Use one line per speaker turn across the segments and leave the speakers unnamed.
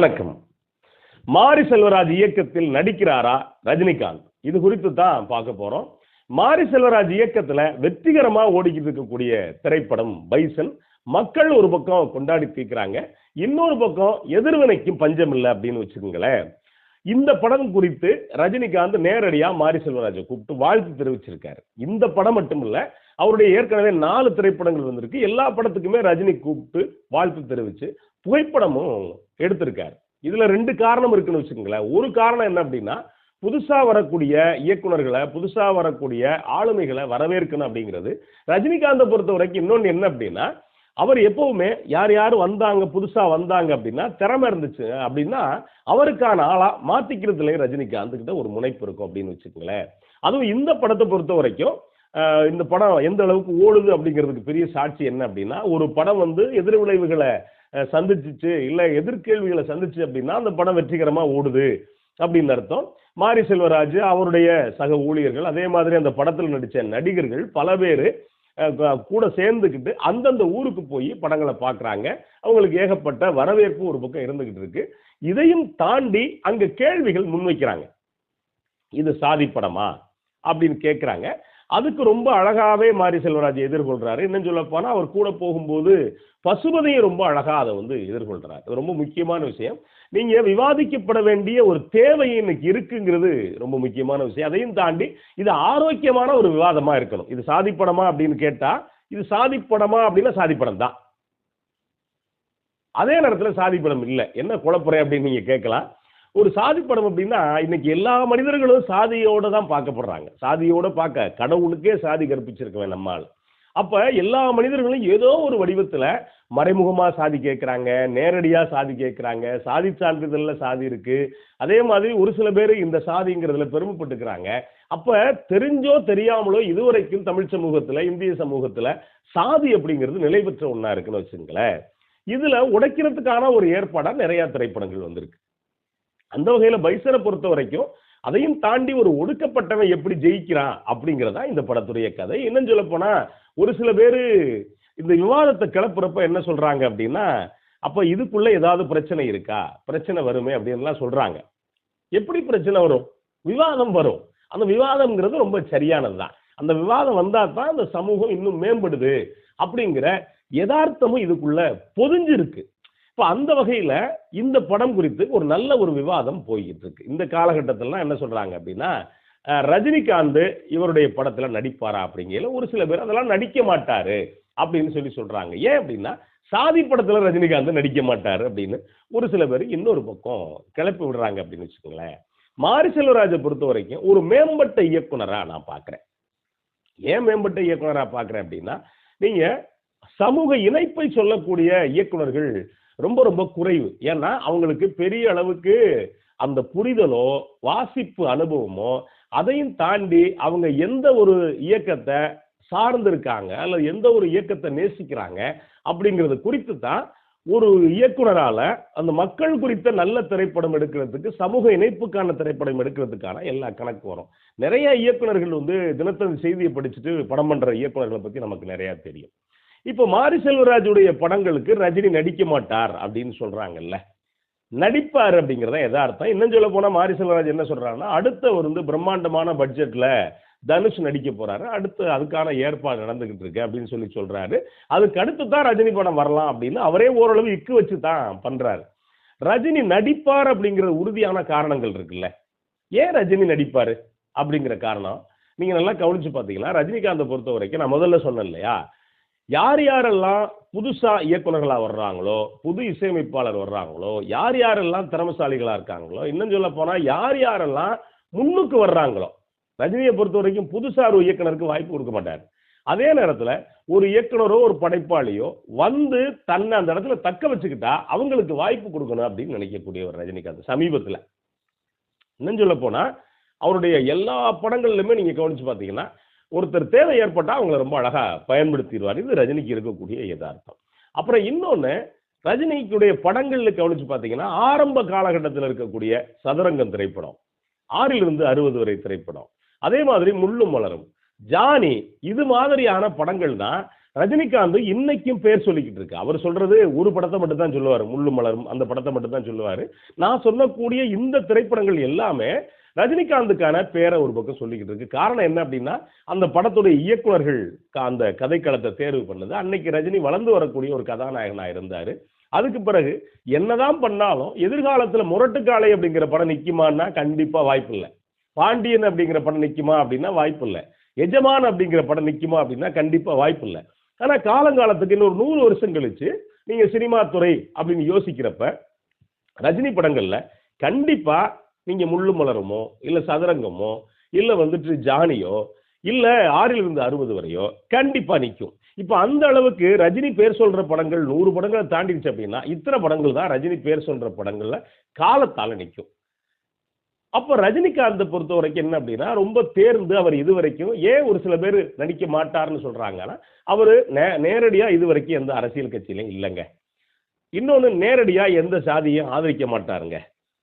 வணக்கம். மாரி செல்வராஜ் இயக்கத்தில் நடிக்கிறாரா ரஜினிகாந்த்? இது குறித்து தான் பார்க்க போறோம். மாரி செல்வராஜ் இயக்கத்துல வெற்றிகரமா ஓடிக்கிட்டு இருக்கக்கூடிய திரைப்படம் பைசன். மக்கள் ஒரு பக்கம் கொண்டாடி தீர்க்கிறாங்க. இன்னொரு பக்கம் எதிர்வினைக்கும் பஞ்சம் இல்லை அப்படின்னு வச்சுக்கோங்களேன். இந்த படம் குறித்து ரஜினிகாந்த் நேரடியா மாரி செல்வராஜை கூப்பிட்டு வாழ்த்து தெரிவிச்சிருக்காரு. இந்த படம் மட்டும் இல்ல அவருடைய ஏற்கனவே நாலு திரைப்படங்கள் வந்திருக்கு. எல்லா படத்துக்குமே ரஜினி கூப்பிட்டு வாழ்த்து தெரிவிச்சு புகைப்படமும் எடுத்திருக்காரு. இதுல ரெண்டு காரணம் இருக்குன்னு வச்சுக்கோங்களேன். ஒரு காரணம் என்ன அப்படின்னா புதுசா வரக்கூடிய இயக்குனர்களை புதுசா வரக்கூடிய ஆளுமைகளை வரவேற்கணும் அப்படிங்கிறது. ரஜினிகாந்தை பொறுத்த வரைக்கும் இன்னொன்று என்ன அப்படின்னா அவர் எப்பவுமே யார் யார் வந்தாங்க புதுசா வந்தாங்க அப்படின்னா திறமை இருந்துச்சு. அப்படின்னா அவருக்கான ஆளா மாத்திக்கிறதுலயும் ரஜினிகாந்த் கிட்ட ஒரு முனைப்பு இருக்கும் அப்படின்னு வச்சுக்கோங்களேன். அதுவும் இந்த படத்தை பொறுத்த வரைக்கும் இந்த படம் எந்த அளவுக்கு ஓடுது அப்படிங்கிறதுக்கு பெரிய சாட்சி என்ன அப்படின்னா ஒரு படம் வந்து எதிர் விளைவுகளை சந்திச்சுச்சு இல்ல எதிர்கேள்விகளை சந்திச்சு அப்படின்னா அந்த படம் வெற்றிகரமா ஓடுது அப்படின்னு அர்த்தம். மாரி செல்வராஜ் அவருடைய சக ஊழியர்கள் அதே மாதிரி அந்த படத்தில் நடித்த நடிகர்கள் பல பேர் கூட சேர்ந்துக்கிட்டு அந்தந்த ஊருக்கு போய் படங்களை பார்க்குறாங்க அவங்களுக்கு ஏகப்பட்ட வரவேற்பு ஒரு பக்கம் இருந்துக்கிட்டு இருக்கு. இதையும் தாண்டி அங்கே கேள்விகள் முன்வைக்கிறாங்க. இது சாதி படமா? அப்படின்னு கேட்குறாங்க அதுக்கு ரொம்ப அழகாவே மாரி செல்வராஜ் எதிர்கொள்றாரு. இன்னும் சொல்ல போனா அவர் கூட போகும்போது பசுபதியும் ரொம்ப அழகா அதை வந்து எதிர்கொள்றாரு. இது ரொம்ப முக்கியமான விஷயம். நீங்க விவாதிக்கப்பட வேண்டிய ஒரு தேவை இன்னைக்கு இருக்குங்கிறது ரொம்ப முக்கியமான விஷயம். அதையும் தாண்டி இது ஆரோக்கியமான ஒரு விவாதமா இருக்கணும். இது சாதிப்படமா அப்படின்னு கேட்டா இது சாதிப்படமா அப்படின்னா சாதிப்படம் தான் அதே நேரத்தில் சாதிப்படம் இல்லை. என்ன குழப்பறை அப்படின்னு நீங்க கேட்கலாம். ஒரு சாதி படம் அப்படின்னா இன்னைக்கு எல்லா மனிதர்களும் சாதியோட தான் பார்க்கப்படுறாங்க. சாதியோட பார்க்க கடவுளுக்கே சாதி கற்பிச்சிருக்கவன் நம்மால். அப்ப எல்லா மனிதர்களும் ஏதோ ஒரு வடிவத்துல மறைமுகமா சாதி கேட்குறாங்க நேரடியா சாதி கேட்குறாங்க சாதி சான்றிதழ்ல சாதி இருக்கு. அதே மாதிரி ஒரு சில பேர் இந்த சாதிங்கிறதுல பெருமைப்பட்டுக்கிறாங்க. அப்ப தெரிஞ்சோ தெரியாமலோ இதுவரைக்கும் தமிழ் சமூகத்துல இந்திய சமூகத்துல சாதி அப்படிங்கிறது நிலை பெற்ற ஒண்ணா இருக்குன்னு வச்சுங்களேன். இதுல உடைக்கிறதுக்கான ஒரு ஏற்பாடா நிறைய திரைப்படங்கள் வந்திருக்கு. அந்த வகையில பைசனை பொறுத்த வரைக்கும் அதையும் தாண்டி ஒரு ஒடுக்கப்பட்டவன் எப்படி ஜெயிக்கிறான் அப்படிங்கிறதா இந்த படத்துடைய கதை. இன்னும் சொல்ல போனா ஒரு சில பேரு இந்த விவாதத்தை கிளப்புறப்ப என்ன சொல்றாங்க அப்படின்னா அப்ப இதுக்குள்ள ஏதாவது பிரச்சனை இருக்கா? பிரச்சனை வருமே அப்படின்லாம் சொல்றாங்க. எப்படி பிரச்சனை வரும்? விவாதம் வரும். அந்த விவாதம்ங்கிறது ரொம்ப சரியானதுதான். அந்த விவாதம் வந்தா தான் அந்த சமூகம் இன்னும் மேம்படுது அப்படிங்கிற யதார்த்தமும் இதுக்குள்ள பொதிஞ்சிருக்கு. இப்போ அந்த வகையில் இந்த படம் குறித்து ஒரு நல்ல ஒரு விவாதம் போய்கிட்டு இருக்கு இந்த காலகட்டத்திலலாம் என்ன சொல்கிறாங்க அப்படின்னா ரஜினிகாந்த் இவருடைய படத்தில் நடிப்பாரா அப்படிங்கிற ஒரு சில பேர் அதெல்லாம் நடிக்க மாட்டார் அப்படின்னு சொல்லி சொல்கிறாங்க ஏன் அப்படின்னா சாதி படத்தில் ரஜினிகாந்த் நடிக்க மாட்டார் அப்படின்னு ஒரு சில பேர் இன்னொரு பக்கம் கிளப்பி விடுறாங்க அப்படின்னு வச்சுக்கோங்களேன். மாரி செல்வராஜை பொறுத்த வரைக்கும் ஒரு மேம்பட்ட இயக்குனராக நான் பார்க்குறேன் ஏன் மேம்பட்ட இயக்குனராக பார்க்குறேன் அப்படின்னா நீங்கள் சமூக இணைப்பை சொல்லக்கூடிய இயக்குனர்கள் ரொம்ப ரொம்ப குறைவு. ஏன்னா அவங்களுக்கு பெரிய அளவுக்கு அந்த புரிதலோ வாசிப்பு அனுபவமோ அதையும் தாண்டி அவங்க எந்த ஒரு இயக்கத்தை சார்ந்திருக்காங்க அல்லது எந்த ஒரு இயக்கத்தை நேசிக்கிறாங்க அப்படிங்கிறது குறித்து தான் ஒரு இயக்குனரால அந்த மக்கள் குறித்த நல்ல திரைப்படம் எடுக்கிறதுக்கு சமூக இணைப்புக்கான திரைப்படம் எடுக்கிறதுக்கான எல்லா கணக்கு வரும். நிறைய இயக்குனர்கள் வந்து தினத்தந்தி செய்தியை படிச்சுட்டு படம் பண்ற இயக்குனர்களை பத்தி நமக்கு நிறைய தெரியும். இப்போ மாரி செல்வராஜுடைய படங்களுக்கு ரஜினி நடிக்க மாட்டார் அப்படின்னு சொல்றாங்கல்ல. நடிப்பார் அப்படிங்கிறத யதார்த்தம். இன்னும் சொல்ல போனா மாரி செல்வராஜ் என்ன சொல்றாருன்னா அடுத்த ஒரு வந்து பிரம்மாண்டமான பட்ஜெட்ல தனுஷ் நடிக்க போறாரு. அடுத்து அதுக்கான ஏற்பாடு நடந்துகிட்டு இருக்கு அப்படின்னு சொல்லி சொல்றாரு. அதுக்கு அடுத்து தான் ரஜினி படம் வரலாம் அப்படின்னு அவரே ஓரளவு இக்கு வச்சு தான் பண்றாரு. ரஜினி நடிப்பார் அப்படிங்கிற உறுதியான காரணங்கள் இருக்குல்ல. ஏன் ரஜினி நடிப்பாரு அப்படிங்கிற காரணம்? நீங்க நல்லா கவனிச்சு பார்த்தீங்கன்னா ரஜினிகாந்தை பொறுத்த வரைக்கும் நான் முதல்ல சொன்னேன் இல்லையா? யார் யாரெல்லாம் புதுசா இயக்குனர்களா வர்றாங்களோ புது இசையமைப்பாளர் வர்றாங்களோ யார் யாரெல்லாம் திறமசாலிகளா இருக்காங்களோ இன்னும் சொல்ல போனா யார் யாரெல்லாம் முன்னுக்கு வர்றாங்களோ ரஜினியை பொறுத்த வரைக்கும் புதுசா ஒரு இயக்குனருக்கு வாய்ப்பு கொடுக்க மாட்டார். அதே நேரத்துல ஒரு இயக்குனரோ ஒரு படைப்பாளியோ வந்து தன்னை அந்த இடத்துல தக்க வச்சுக்கிட்டா அவங்களுக்கு வாய்ப்பு கொடுக்கணும் அப்படின்னு நினைக்கக்கூடிய ஒரு ரஜினிகாந்த் சமீபத்துல. இன்னும் சொல்ல போனா அவருடைய எல்லா படங்கள்லையுமே நீங்க கவனிச்சு பார்த்தீங்கன்னா ஒருத்தர் தேவை ஏற்பட்டால் அவங்கள ரொம்ப அழகா பயன்படுத்திடுவார். இது ரஜினிக்கு இருக்கக்கூடிய யதார்த்தம். அப்புறம் இன்னொன்று ரஜினிக்குடைய படங்கள்ல கவனிச்சு பார்த்தீங்கன்னா ஆரம்ப காலகட்டத்தில் இருக்கக்கூடிய சதுரங்கம் திரைப்படம் ஆறிலிருந்து அறுபது வரை திரைப்படம் அதே மாதிரி முள்ளும் மலரும். ஜானி இது மாதிரியான படங்கள் தான் ரஜினிகாந்த் இன்னைக்கும் பேர் சொல்லிக்கிட்டு இருக்கு. அவர் சொல்றது ஒரு படத்தை மட்டும் தான் சொல்லுவார் முள்ளு மலரும் அந்த படத்தை மட்டும் தான் சொல்லுவார். நான் சொல்லக்கூடிய இந்த திரைப்படங்கள் எல்லாமே ரஜினிகாந்துக்கான பேரை ஒரு பக்கம் சொல்லிக்கிட்டு இருக்கு. காரணம் என்ன அப்படின்னா அந்த படத்துடைய இயக்குனர்கள் அந்த கதைக்களத்தை தேர்வு பண்ணது. அன்னைக்கு ரஜினி வளர்ந்து வரக்கூடிய ஒரு கதாநாயகனாக இருந்தார். அதுக்கு பிறகு என்னதான் பண்ணாலும் எதிர்காலத்தில் முரட்டுக்காலை அப்படிங்கிற படம் நிற்குமான்னா கண்டிப்பாக வாய்ப்பு இல்லை பாண்டியன் அப்படிங்கிற படம் நிற்குமா அப்படின்னா வாய்ப்பு இல்லை எஜமான் அப்படிங்கிற படம் நிற்குமா அப்படின்னா கண்டிப்பாக வாய்ப்பு இல்லை ஆனால் காலங்காலத்துக்கு இன்னொரு நூறு வருஷம் கழிச்சு நீங்கள் சினிமா துறை அப்படின்னு யோசிக்கிறப்ப ரஜினி படங்களில் கண்டிப்பாக நீங்க முள்ளு மலருமோ இல்ல சதுரங்கமோ இல்ல வந்துட்டு ஜானியோ இல்ல ஆறில் இருந்து அறுபது வரையோ கண்டிப்பா நிற்கும் இப்போ அந்த அளவுக்கு ரஜினி பேர் சொல்ற படங்கள் நூறு படங்களை தாண்டிடுச்சு அப்படின்னா இத்தனை படங்கள் தான் ரஜினி பேர் சொல்ற படங்கள்ல காலத்தால நிற்கும் அப்போ ரஜினிகாந்தை பொறுத்த வரைக்கும் என்ன அப்படின்னா ரொம்ப தேர்ந்து அவர் இது வரைக்கும் ஏன் ஒரு சில பேர் நடிக்க மாட்டார்னு சொல்றாங்கன்னா அவர் நே நேரடியா இது வரைக்கும் எந்த அரசியல் கட்சியிலையும் இல்லைங்க. இன்னொன்று நேரடியா எந்த சாதியும் ஆதரிக்க மாட்டாருங்க.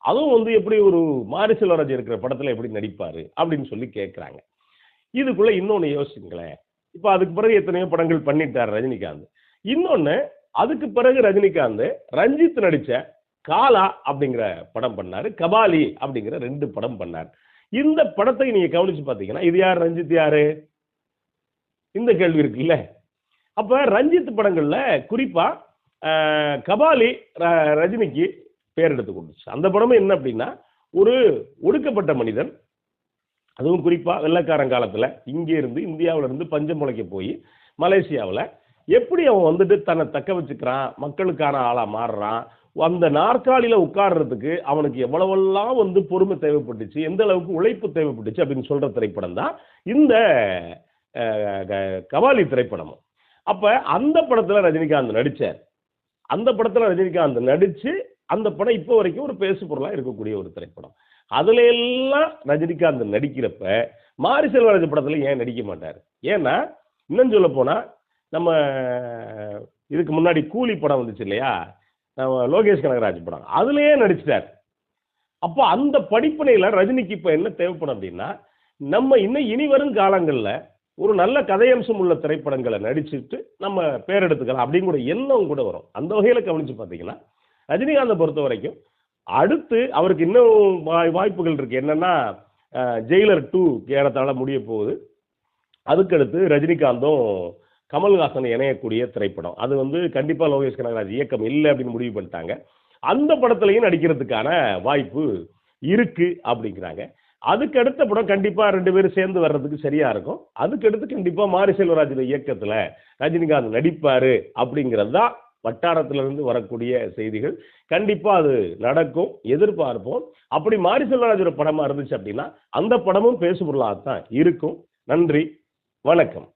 அதுவும் வந்து எப்படி ஒரு மாரி செல்வராஜ் இருக்கிற படத்துல எப்படி நடிப்பாரு அப்படின்னு சொல்லி கேட்குறாங்க இதுக்குள்ள இன்னொன்று யோசிச்சுங்களேன். இப்போ அதுக்கு பிறகு எத்தனையோ படங்கள் பண்ணிட்டார் ரஜினிகாந்த். இன்னொன்று அதுக்கு பிறகு ரஜினிகாந்த் ரஞ்சித் நடித்த காலா அப்படிங்கிற படம் பண்ணார் கபாலி அப்படிங்கிற ரெண்டு படம் பண்ணார். இந்த படத்தை நீங்க கவனிச்சு பார்த்தீங்கன்னா இது யார் ரஞ்சித் யாரு? இந்த கேள்வி இருக்குல்ல. அப்ப ரஞ்சித் படங்கள்ல குறிப்பா கபாலி ர- ரஜினிக்கு பெயர் எடுத்து கொடுத்துச்சு அந்த படமும் என்ன அப்படின்னா ஒரு ஒடுக்கப்பட்ட மனிதன் அதுவும் குறிப்பாக வெள்ளைக்காரன் காலத்தில் இங்கே இருந்து இருந்து பஞ்சம் முளைக்க போய் மலேசியாவில் எப்படி அவன் வந்துட்டு தன்னை தக்க வச்சுக்கிறான் மக்களுக்கான ஆளாக மாறுறான் அந்த நாற்காலியில் உட்கார்றதுக்கு அவனுக்கு எவ்வளவெல்லாம் வந்து பொறுமை தேவைப்பட்டுச்சு எந்த அளவுக்கு உழைப்பு தேவைப்பட்டுச்சு அப்படின்னு சொல்கிற திரைப்படம் தான் இந்த க- கபாலி திரைப்படமும். அப்போ அந்த படத்தில் ரஜினிகாந்த் நடித்தார் அந்த படத்தில் ரஜினிகாந்த் நடித்து அந்த படம் இப்போ வரைக்கும் ஒரு பேசு பொருளாக இருக்கக்கூடிய ஒரு திரைப்படம். அதுல எல்லாம் ரஜினிகாந்த் நடிக்கிறப்ப மாரி செல்வராஜ் படத்துல ஏன் நடிக்க மாட்டார்? ஏன்னா இன்னும் சொல்ல போனா நம்ம இதுக்கு முன்னாடி கூலி படம் வந்துச்சு இல்லையா? நம்ம லோகேஷ் கனகராஜ் படம். அதுலயே நடிச்சிட்டார். அப்போ அந்த படிப்பனையில் ரஜினிக்கு இப்போ என்ன தேவைப்படும் அப்படின்னா நம்ம இன்னும் இனி வரும் காலங்களில் ஒரு நல்ல கதையம்சம் உள்ள திரைப்படங்களை நடிச்சுட்டு நம்ம பேர் எடுத்துக்கலாம் அப்படிங்கிற எண்ணம் கூட வரும். அந்த வகையில் கவனித்து பார்த்தீங்கன்னா ரஜினிகாந்தை பொறுத்த வரைக்கும் அடுத்து அவருக்கு இன்னும் வாய்- வாய்ப்புகள் இருக்கு. என்னன்னா ஜெயிலர் டூ ஏறத்தாழ முடிய போகுது. அதுக்கடுத்து ரஜினிகாந்தும் கமல்ஹாசன் இணையக்கூடிய திரைப்படம். அது வந்து கண்டிப்பாக லோகேஷ் கனகராஜ் இயக்கம் இல்லை அப்படின்னு முடிவு பண்ணிட்டாங்க. அந்த படத்துலையும் நடிக்கிறதுக்கான வாய்ப்பு இருக்கு அப்படிங்கிறாங்க. அதுக்கு அடுத்த படம் கண்டிப்பாக ரெண்டு பேரும் சேர்ந்து வர்றதுக்கு சரியா இருக்கும். அதுக்கடுத்து கண்டிப்பாக மாரி செல்வராஜோட இயக்கத்தில் ரஜினிகாந்த் நடிப்பார் அப்படிங்கிறது தான் வட்டாரத்திலிருந்து வரக்கூடிய செய்திகள். கண்டிப்பாக அது நடக்கும் எதிர்பார்ப்போம். அப்படி மாரி செல்வராஜோட படமாக இருந்துச்சு அப்படின்னா அந்த படமும் பேசுபொருளாகத்தான் இருக்கும். நன்றி வணக்கம்.